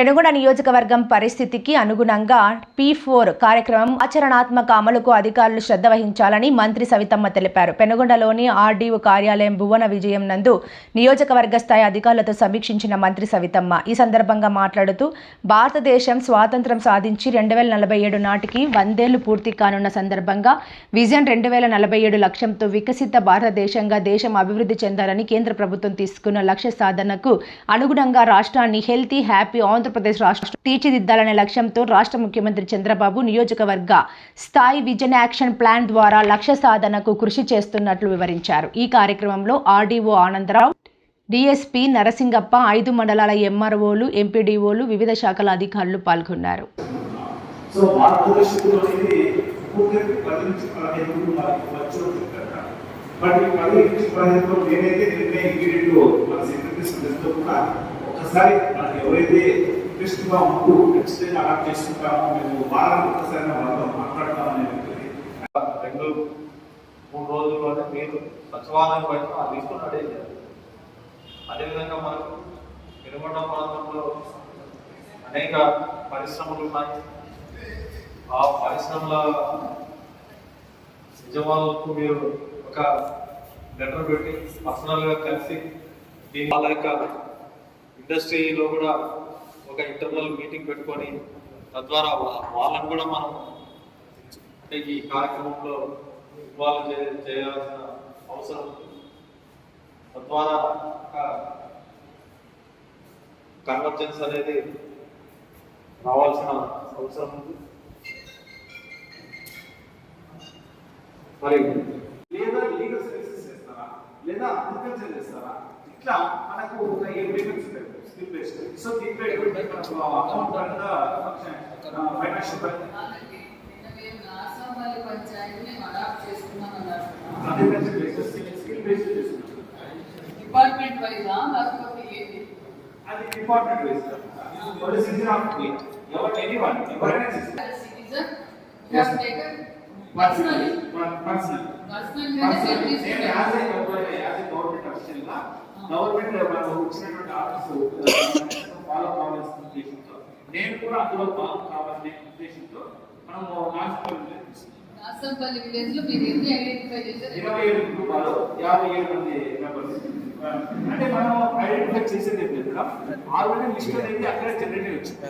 పెనుగొండ నియోజకవర్గం పరిస్థితికి అనుగుణంగా పీ ఫోర్ కార్యక్రమం ఆచరణాత్మక అమలుకు అధికారులు శ్రద్ధ వహించాలని మంత్రి సవితమ్మ తెలిపారు. పెనుగొండలోని ఆర్డీఓ కార్యాలయం భువన విజయం నందు నియోజకవర్గ స్థాయి అధికారులతో సమీక్షించిన మంత్రి సవితమ్మ ఈ సందర్భంగా మాట్లాడుతూ భారతదేశం స్వాతంత్రం సాధించి రెండు వేల నలభై ఏడు నాటికి వందేళ్ళు పూర్తి కానున్న సందర్భంగా విజన్ రెండు వేల నలభై ఏడు లక్ష్యంతో వికసిత భారతదేశంగా దేశం అభివృద్ధి చెందాలని కేంద్ర ప్రభుత్వం తీసుకున్న లక్ష్య సాధనకు అనుగుణంగా రాష్ట్రాన్ని హెల్తీ హ్యాపీ ఆంధ్ర ఆంధ్రప్రదేశ్ రాష్ట్రం తీర్చిదిద్దాలనే లక్ష్యంతో రాష్ట్ర ముఖ్యమంత్రి చంద్రబాబు నియోజకవర్గ స్థాయి విజన్ యాక్షన్ ప్లాన్ ద్వారా లక్ష్య సాధనకు కృషి చేస్తున్నట్లు వివరించారు. ఈ కార్యక్రమంలో ఆర్డీఓ ఆనందరావు డిఎస్పీ నరసింగప్ప ఐదు మండలాల ఎంఆర్ఓలు ఎంపీడీఓలు వివిధ శాఖల అధికారులు పాల్గొన్నారు. సో బట్ పది ఇమీడియట్ మన కూడా ఒకసారి ఎవరైతే ఇంట్రెస్ట్గా ఉంటూ ఖచ్చితంగా అడాప్ట్ చేసుకుంటాము మేము వారానికి ఒకసారి వాళ్ళతో మాట్లాడతామని ఉంటుంది. రెండు మూడు రోజుల్లోనే మీరు సచివాలయం పైన అది లిస్టును అదేవిధంగా మనకు వెనుగొండ ప్రాంతంలో అనేక పరిశ్రమలు ఉన్నాయి. ఆ పరిశ్రమల యజమానులకు మీరు ఒక లెటర్ పెట్టి పర్సనల్గా కలిసి దీని వాళ్ళ యొక్క ఇండస్ట్రీలో కూడా ఒక ఇంటర్నల్ మీటింగ్ పెట్టుకొని తద్వారా వాళ్ళని కూడా మనం అంటే ఈ కార్యక్రమంలో ఇన్వాల్వ్ చే- చేయాల్సిన అవసరం ఉంది. తద్వారా ఒక కన్వర్జెన్స్ అనేది రావాల్సిన అవసరం ఉంది. మరి లేదా లీగల్ సర్వీసెస్ చేస్తారా? లేదా అగ్రికల్చర్ చేస్తారా? ఇట్లా మనకు ఒక ఏడు బేస్డ్. సో దీంట్లో ఎటువంటి అకౌంట్ పరంగా ఫైనాన్షియల్ పరంగా. డిపార్ట్మెంట్ వైజా లేకపోతే ఏంటి? అది డిపార్ట్మెంట్ ఆఫ్ ఎవరు ఎనీవన్ ఎవరైనా చేస్తారు citizen you have taken personally personal personal గానే as a as a government మనకు వచ్చినటువంటి ఆర్డర్స్ ఫాలో కావాల్సిన ఉద్దేశంతో నేను కూడా అందులో భాగం కావాలనే ఉద్దేశంతో మనము నాచుకోవాలి నాసంపల్లి విలేజ్లో మీరు ఎన్ని ఐడెంటిఫై చేశారు? ఇరవై ఏడు కుటుంబాలు యాభై ఏడు మంది మెంబర్స్ అంటే మనం ఐడెంటిఫై చేసేది ఆల్రెడీ లిస్ట్ అనేది అక్కడే జనరేట్ వచ్చింది.